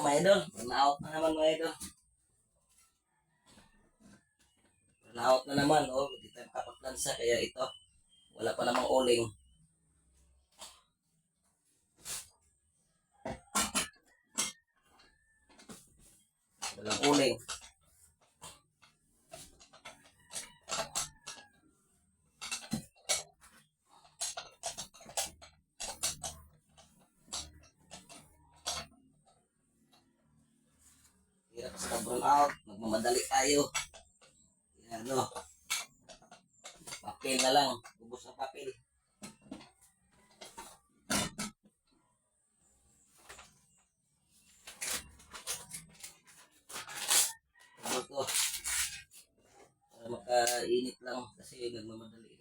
mga idol. Burnout na naman mga idol. Burnout na naman. Oh, hindi tayo kapaglansa. Kaya ito. Wala pa namang uling. Walang uling. Sa burn out. Magmamadali tayo. Yan, ano. Papel na lang. Ubus ang papel. Ko. Para makainit lang kasi nagmamadali